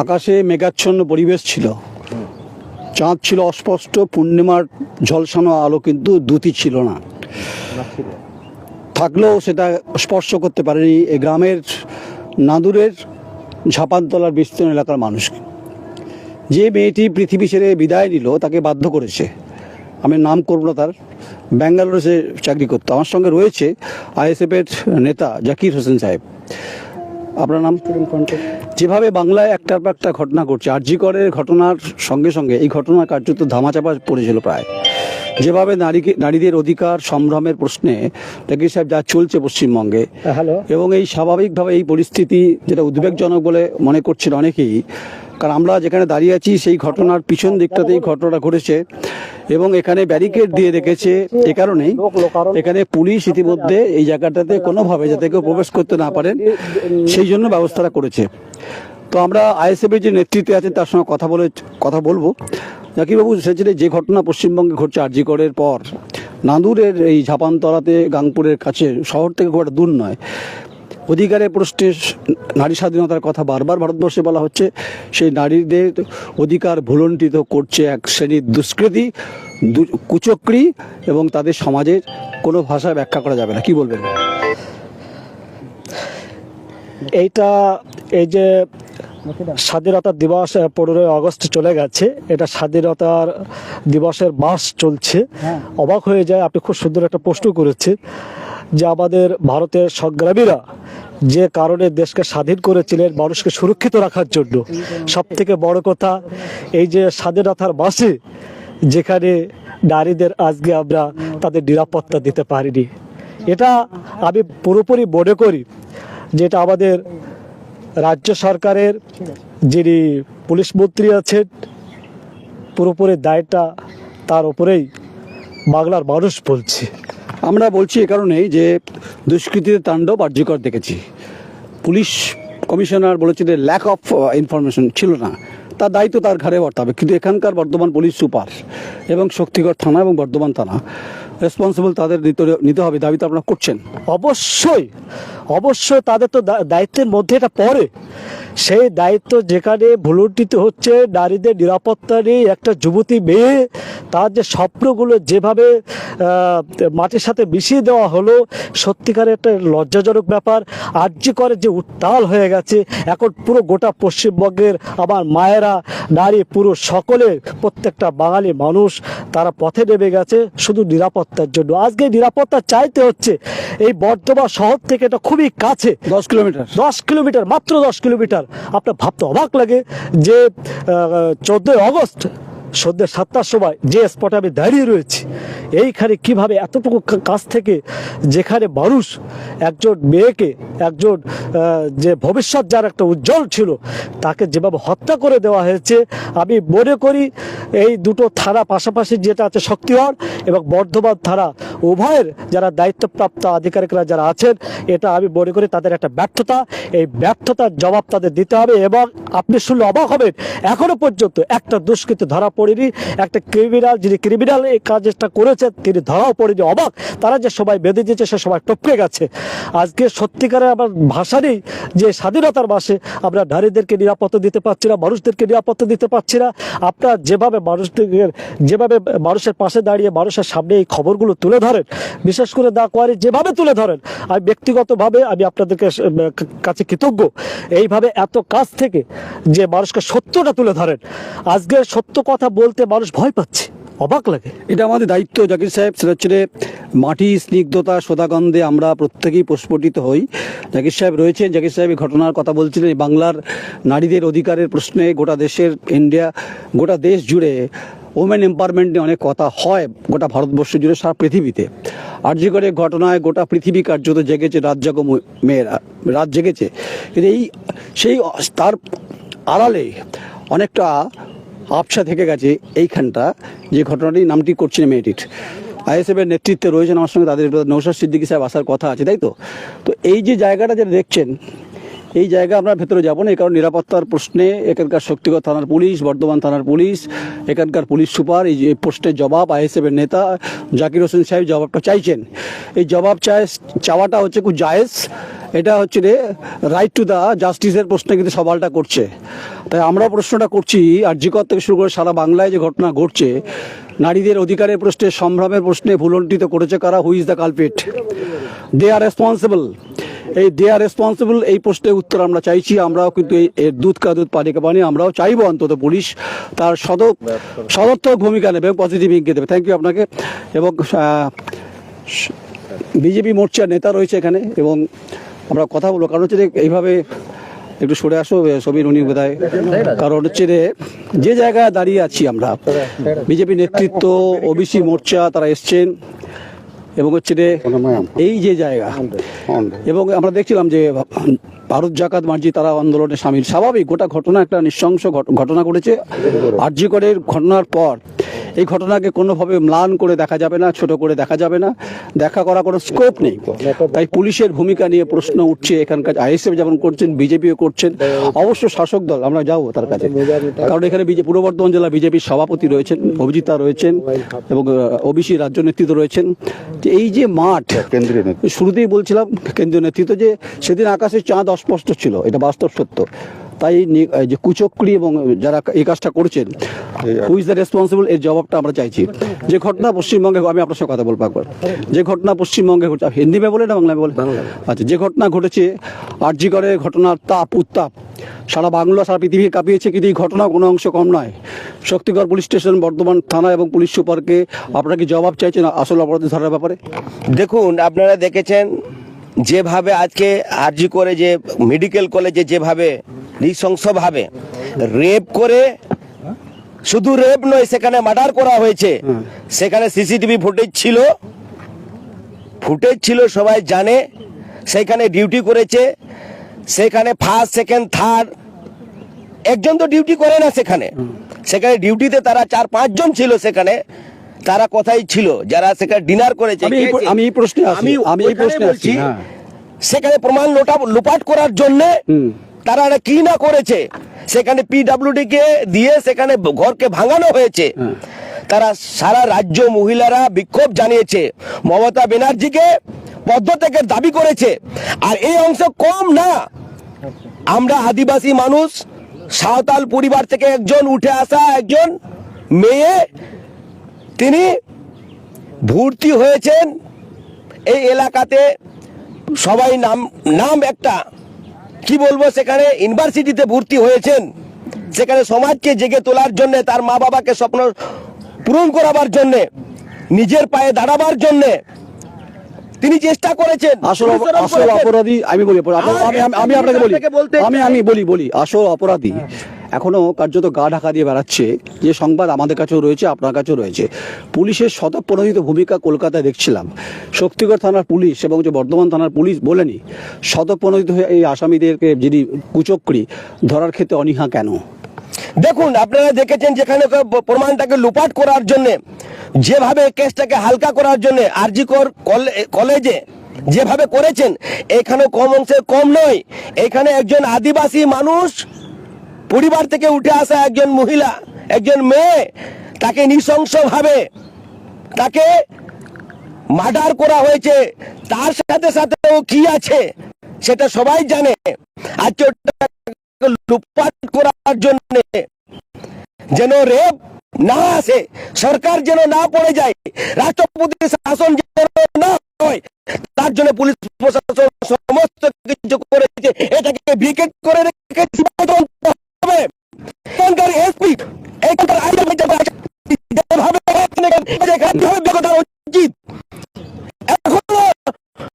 আকাশে মেঘাচ্ছন্ন পরিবেশ ছিল। চাঁদ ছিল অস্পষ্ট, পূর্ণিমার ঝলসানো আলো কিন্তু দুটি ছিল না। থাকলেও সেটা স্পর্শ করতে পারেনি এই গ্রামের নাদুরের ঝাপানতলার বিস্তীর্ণ এলাকার মানুষকে যে মেয়েটি পৃথিবী ছেড়ে বিদায় নিল, তাকে বাধ্য করেছে। আমি নাম করব না তার। ব্যাঙ্গালোরে সে চাকরি করতো। আমার সঙ্গে রয়েছে আইএসএফের নেতা জাকির হোসেন সাহেব। আপনার নাম? যেভাবে বাংলায় একটার পর একটা ঘটনা ঘটছে আরজিকরের ঘটনার সঙ্গে সঙ্গে এই ঘটনা কার্যত ধামাচাপা পড়েছিল প্রায়। যেভাবে নারীকে নারীদের অধিকার সংগ্রামের প্রশ্নে জাকির সাহেব যা চলছে পশ্চিমবঙ্গে হ্যালো। এবং এই স্বাভাবিকভাবে এই পরিস্থিতি যেটা উদ্বেগজনক বলে মনে করছেন অনেকেই কারণ আমরা যেখানে দাঁড়িয়ে আছি সেই ঘটনার পিছন দিকটাতেই ঘটনাটা ঘটেছে এবং এখানে ব্যারিকেড দিয়ে রেখেছে এ কারণেই এখানে পুলিশ ইতিমধ্যে এই জায়গাটাতে কোনোভাবে যাতে কেউ প্রবেশ করতে না পারেন সেই জন্য ব্যবস্থাটা করেছে। তো আমরা আইএসএফের যে নেতৃত্বে আছেন, তার সঙ্গে কথা বলে, কথা বলব। জাকিরবাবু সেখানে যে ঘটনা পশ্চিমবঙ্গে ঘটছে আরজিকরের পর নাঁদুরের এই ঝাপানতলাতে গাংপুরের কাছে, শহর থেকে খুব দূর নয়। অধিকারের প্রশ্নে নারী স্বাধীনতার কথা বারবার ভারতবর্ষে বলা হচ্ছে, সেই নারীদের অধিকার ভুলণ্ঠিত করছে এক শ্রেণির দুষ্কৃতি কুচক্রী এবং তাদের সমাজের কোনো ভাষায় ব্যাখ্যা করা যাবে না। কি বলবেন? এইটা এই যে স্বাধীনতা দিবস পনেরোই আগস্ট চলে গেছে। এটা স্বাধীনতার দিবসের মাস চলছে। অবাক হয়ে যায় আপনি খুব সুন্দর একটা প্রশ্ন করেছেন যে আমাদের ভারতের সংগ্রামীরা যে কারণে দেশকে স্বাধীন করেছিলেন মানুষকে সুরক্ষিত রাখার জন্য। সব থেকে বড় কথা এই যে স্বাধীনতার মাসে যেখানে নারীদের আজকে আমরা তাদের নিরাপত্তা দিতে পারিনি। এটা আমি পুরোপুরি মনে করি যেটা আমাদের রাজ্য সরকারের যিনি পুলিশ মন্ত্রী আছেন, পুরোপুরি দায়টা তার উপরেই বাংলার মানুষ বলছে। আমরা বলছি এ কারণেই যে দুষ্কৃতির তাণ্ডব আর্যকর দেখেছি। পুলিশ কমিশনার বলেছে যে ল্যাক অফ ইনফরমেশন ছিল না। তার দায়িত্ব তার ঘাড়ে বর্তাবে। কিন্তু এখানকার বর্ধমান পুলিশ সুপার এবং শক্তিগড় থানা এবং বর্ধমান থানা রেসপন্সিবল তাদের নিতে- হবে দাবি তো আপনারা করছেন। অবশ্যই অবশ্যই তাদের তো দায়িত্বের মধ্যে এটা পড়ে। সেই দায়িত্ব যেখানে ভুলুণ্ঠিত হচ্ছে নারীদের নিরাপত্তা নিয়ে একটা যুবতী মেয়ে তার যে স্বপ্নগুলো যেভাবে মাটির সাথে মিশিয়ে দেওয়া হলো সত্যিকারের একটা লজ্জাজনক ব্যাপার। আর্যি করে যে উত্তাল হয়ে গেছে এখন পুরো গোটা পশ্চিমবঙ্গের আমার মায়েরা নারী পুরুষ সকলে প্রত্যেকটা বাঙালি মানুষ তারা পথে নেমে গেছে শুধু নিরাপত্তার জন্য। আজকে নিরাপত্তা চাইতে হচ্ছে এই বর্ধমান শহর থেকে এটা খুবই কাছে। দশ কিলোমিটার। দশ কিলোমিটার মাত্র দশ কিলোমিটার। আপনার ভাবতে অবাক লাগে যে চোদ্দোই অগস্ট সন্ধ্যে সাতটার সময় যে স্পটে আমি দাঁড়িয়ে রয়েছি, এইখানে কীভাবে এতটুকু কাছ থেকে যেখানে মানুষ, একজন মেয়েকে, একজন যে ভবিষ্যৎ যার একটা উজ্জ্বল ছিল, তাকে যেভাবে হত্যা করে দেওয়া হয়েছে, আমি মনে করি এই দুটো থানা পাশাপাশি যেটা আছে শক্তিগড় এবং বর্ধমান থানা, উভয়ের যারা দায়িত্বপ্রাপ্ত আধিকারিকরা যারা আছেন, এটা আমি মনে করি তাদের একটা ব্যর্থতা। এই ব্যর্থতার জবাব তাদের দিতে হবে এবং আপনি শুনলে অবাক হবেন, এখনও পর্যন্ত একটা দুষ্কৃতী ধরা পড়েনি। একটা ক্রিমিনাল যিনি ক্রিমিনাল এই কাজটা করেছে তিনি ধরাও পড়েনি, অবাক। তারা যে সবাই বেঁধে দিয়েছে, সে সবাই টপকে গেছে। আজকে সত্যিকারে আমার ভাষা নেই যে স্বাধীনতার মাসে আমরা নারীদেরকে নিরাপত্তা দিতে পারছি না, মানুষদেরকে নিরাপত্তা দিতে পারছি না। আপনার যেভাবে মানুষদের, যেভাবে মানুষের পাশে দাঁড়িয়ে মানুষের সামনে এই খবরগুলো তুলে ধরেন, বিশেষ করে দা কোয়ারি যেভাবে তুলে ধরেন, আমি ব্যক্তিগতভাবে আমি আপনাদেরকে কাছে কৃতজ্ঞ। এইভাবে এত কাজ থেকে যে মানুষকে সত্যটা তুলে ধরেন। আজকে সত্য কথা বলতে মানুষ ভয় পাচ্ছে, অবাক লাগে। এটা আমাদের দায়িত্ব, জাকির সাহেব। সেটা হচ্ছে যে মাটি, স্নিগ্ধতা সোদাগন্ধে আমরা প্রত্যেকেই প্রস্ফুটিত হই। জাকির সাহেব রয়েছেন। জাকির সাহেব ঘটনার কথা বলছিলেন বাংলার নারীদের অধিকারের প্রশ্নে গোটা দেশের, ইন্ডিয়া, গোটা দেশ জুড়ে ওমেন এম্পাওয়ারমেন্ট নিয়ে অনেক কথা হয়, গোটা ভারতবর্ষ জুড়ে, সারা পৃথিবীতে। আর্জি করে ঘটনায় গোটা পৃথিবী কার্যত জেগেছে রাত জাগো মেয়েরা রাত জেগেছে। কিন্তু এই, সেই, তার আড়ালে অনেকটা আবসা থেকে গেছে এইখানটা, যে ঘটনাটি নামটি করছেন মেয়েটির। আইএসএফের নেতৃত্বে রয়েছেন আমার সঙ্গে তাদের নৌসার সিদ্দিকী সাহেব, আসার কথা আছে, তাই তো? তো এই যে জায়গাটা যেটা দেখছেন এই জায়গা আমরা ভেতরে যাব না, এই কারণ নিরাপত্তার প্রশ্নে এখানকার শক্তিগড় থানার পুলিশ, বর্ধমান থানার পুলিশ, এখানকার পুলিশ সুপার, এই যে প্রশ্নের জবাব আইএসএফ এর নেতা জাকির হোসেন সাহেব জবাবটা চাইছেন। এই জবাব চায়, চাওয়াটা হচ্ছে খুব জায়েজ। এটা হচ্ছে রে রাইট টু দ্য জাস্টিসের প্রশ্নে কিন্তু সবালটা করছে। তাই আমরা প্রশ্নটা করছি, আর জিকর থেকে শুরু করে সারা বাংলায় যে ঘটনা ঘটছে, নারীদের অধিকারের প্রশ্নে, সম্ভ্রমের প্রশ্নে ভুলন্টিত করেছে কারা? Who's the culprit they are responsible এই দে আর রেসপন্সিবল এই প্রশ্নের উত্তর আমরা চাইছি। আমরাও কিন্তু এর দুধ কা দুধ পানি কা পানি আমরাও চাইব অন্তত পুলিশ তার সদ সদর্থক ভূমিকা নেবে এবং পজিটিভ ইঙ্গিত দেবে। থ্যাংক ইউ আপনাকে। এবং বিজেপি মোর্চার নেতা রয়েছে এখানে এবং আমরা কথা বলব। কারণ হচ্ছে এইভাবে একটু সরে আসো সমীর, উনি বোধহয়। কারণ হচ্ছে যে যে জায়গায় দাঁড়িয়ে আছি আমরা, বিজেপি নেতৃত্ব, ওবিসি মোর্চা, তারা এসছেন। এবং হচ্ছে যে এই যে জায়গা। এবং আমরা দেখছিলাম যে ভারত জাকাত মার্জি তারা আন্দোলনে সামিল। স্বাভাবিক গোটা ঘটনা একটা নৃশংস ঘট- ঘটনা ঘটেছে। আর্যিকরের ঘটনার পর এই ঘটনাকে কোনোভাবে ম্লান করে দেখা যাবে না ছোট করে দেখা যাবে না। দেখা করা কোনো স্কোপ নেই। তাই পুলিশের ভূমিকা নিয়ে প্রশ্ন উঠছে এখানকার আইএসএফ যেমন করছেন বিজেপিও করছেন। অবশ্য শাসক দল আমরা যাব তার কাছে। কারণ এখানে পূর্ব বর্ধমান জেলা বিজেপির সভাপতি রয়েছেন অভিজিতা রয়েছেন এবং ওবিসি রাজ্য নেতৃত্ব রয়েছেন। এই যে মাঠ কেন্দ্রীয়। শুরুতেই বলছিলাম কেন্দ্রীয় নেতৃত্ব যে সেদিন আকাশে চাঁদ অস্পষ্ট ছিল এটা বাস্তব সত্য। তাই যে কুচক্রি এবং যারা এই কাজটা করছেন হু ইজ দ্য রেসপন্সিবল এর জবাবটা আমরা চাইছি। যে ঘটনা পশ্চিমবঙ্গে আমি আপনার সঙ্গে কথা বলব একবার। যে ঘটনা পশ্চিমবঙ্গে ঘটছে হিন্দি মে বলে না বাংলা বলে আচ্ছা যে ঘটনা ঘটেছে আরজিগড়ে ঘটনার তাপ উত্তাপ সারা বাংলা সারা পৃথিবী কাঁপিয়েছে কিন্তু এই ঘটনা কোনো অংশ কম নয়। শক্তিগড় পুলিশ স্টেশন বর্ধমান থানা এবং পুলিশ সুপারকে আপনারা কি জবাব চাইছেন আসল অপরাধী ধরার ব্যাপারে? দেখুন আপনারা দেখেছেন যেভাবে আজকে আরজি করে যে মেডিকেল কলেজে যেভাবে নৃশংসভাবে। রেপ করে শুধু রেপ নয় সেখানে মার্ডার করা হয়েছে। সেখানে সিসিটিভি ফুটেজ ছিল। ফুটেজ ছিল সবাই জানে। সেখানে ডিউটি করেছে। সেখানে ফার্স্ট সেকেন্ড থার্ড। একজন তো ডিউটি করে না সেখানে। সেখানে ডিউটিতে তারা চার পাঁচজন ছিল সেখানে। তারা কোথায় ছিল যারা সেখানে ডিনার করেছে। আমি এই আমি আমি এই প্রশ্নে হ্যাঁ। সেখানে প্রমাণ লোটা লুপাট করার জন্য। তারা এটা কি না করেছে। সেখানে পিডাব্লিউডি কে দিয়ে সেখানে ঘরকে ভাঙানো হয়েছে। হ্যাঁ। তারা সারা রাজ্য মহিলারা বিক্ষোভ জানিয়েছে। মমতা ব্যানার্জিকে পদত্যাগের দাবি করেছে। আর এই অংশ কম না। আমরা আদিবাসী মানুষ সাঁওতাল পরিবার থেকে একজন উঠে আসা একজন মেয়ে তিনি ভর্তি হয়েছেন। এই এলাকাতে সবাই নাম নাম একটা। কি বলব সেখানে ইউনিভার্সিটিতে ভর্তি হয়েছেন। সেখানে সমাজকে জেগে তোলার জন্য তার মা বাবাকে স্বপ্ন পূরণ করাবার জন্য নিজের পায়ে দাঁড়াবার জন্য তিনি চেষ্টা করেছেন। আসল আসল অপরাধী আমি বলি আমি আপনাকে বলি আমি আমি বলি বলি আসল অপরাধী। এখনও কার্যত গা ঢাকা দিয়ে বেড়াচ্ছে। যে সংবাদ আমাদের কাছেও রয়েছে, আপনার কাছেও রয়েছে। পুলিশের শতপ্রণোদিত ভূমিকা কলকাতায় দেখছিলাম। শক্তিগড় থানার পুলিশ এবং যে বর্ধমান থানার পুলিশ বলেনি শতপ্রণোদিত হয়ে এই আসামিদেরকে যিনি কুচক্রি, ধরার ক্ষেত্রে অনীহা কেন? দেখুন, আপনারা দেখেছেন যেখানে প্রমাণটাকে লুপাট করার জন্য, যেভাবে কেসটাকে হালকা করার জন্য আরজিকর কলে- কলেজে যেভাবে করেছেন এখানে কম অংশে কম নয়। এখানে একজন আদিবাসী মানুষ পরিবার থেকে উঠে আসা একজন মহিলা, একজন মেয়ে, তাকে নৃশংসভাবে তাকে মার্ডার করা হয়েছে। তার সাথে সাথে ও কি আছে সেটা সবাই জানে। ওটাকে লুপাট করার জন্য যেন রেপ না আসে, সরকার যেন না পড়ে যায়, রাষ্ট্রপতির শাসন যেন না হয়, তার জন্য পুলিশ প্রশাসন সমস্ত কিছু করেছে। এটাকে ভিকেট করে রেখে তদন্ত হবে এখানকার এসপি এখানকার আইন যেভাবে ব্যবহার উচিত